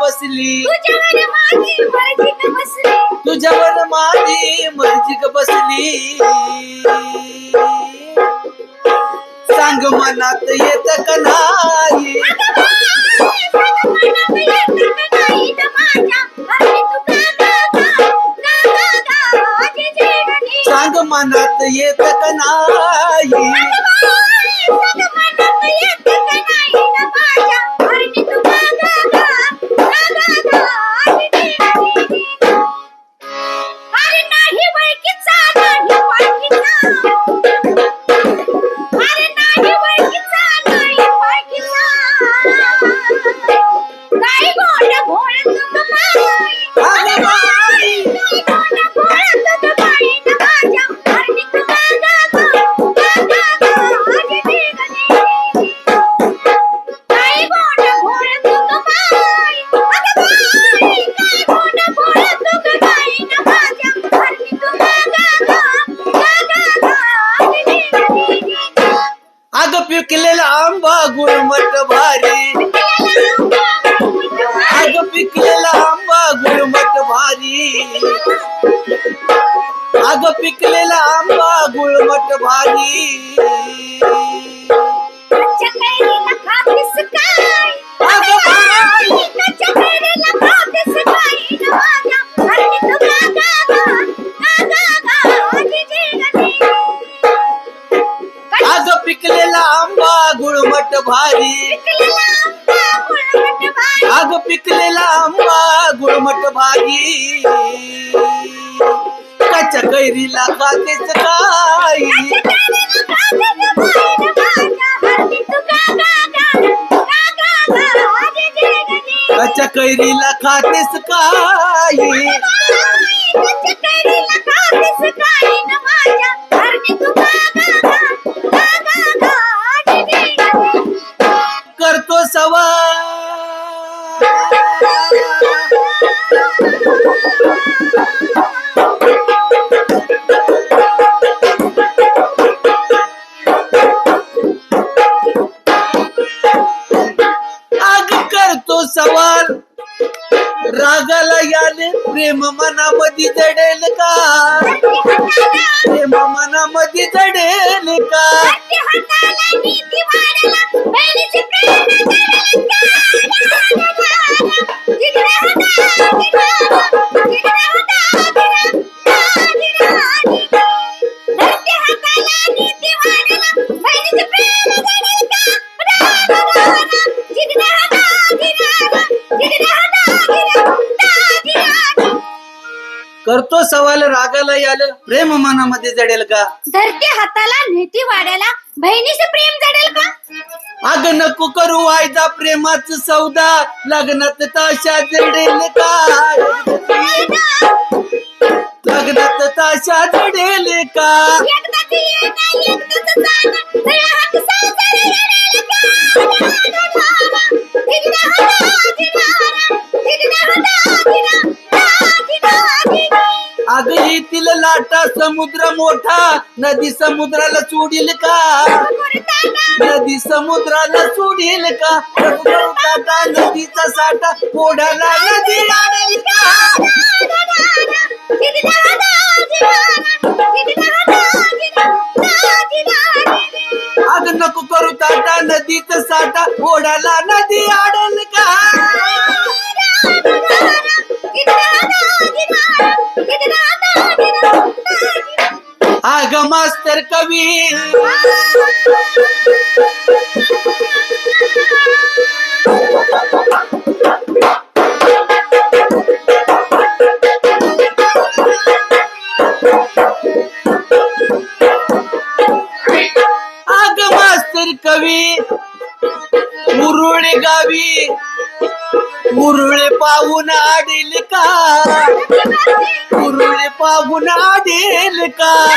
बसली. तुझ्यावर माझी मर्जी बसली. तुझ्यावर माझी मर्जी ग बसली. सांग मनात येत का नाही? सांग मनात येत का नाही पिकलेला आंबा गुळमट भारी. अग पिकलेला आंबा गुळमट भारी. अग पिकलेला आंबा गुळमट भारी. पिकलेला आंबा गुळमट भारी. अग पिकलेला आंबा गुळमट भारी. कच्च्या कैरीला खातेच काय? कच्च्या कैरीला खातेस काय? करतो सवाल रागाला याने प्रेम मनामध्ये जडेल का? प्रेम मनामध्ये जडेल का? करतो सवाल रागाला याल प्रेम मनामध्ये जडेल का? धरते हाताला नेती वाड्याला बहिणीचे प्रेम जडेल का? अग नको करू वायदा प्रेमाच सौदा लग्नात ताशा जडेल का? लग्नात ताशा जडेल का? लाटा समुद्र मोठा नदी समुद्राला सोडील का? नदी समुद्राला सोडील का? नदीचा साठा ओढाला नदी का? कवी अग मास्तर कवी मुरुळे गावी। मुरुळे पाहून आडेल का। मुरुळे पाहून आडेल का।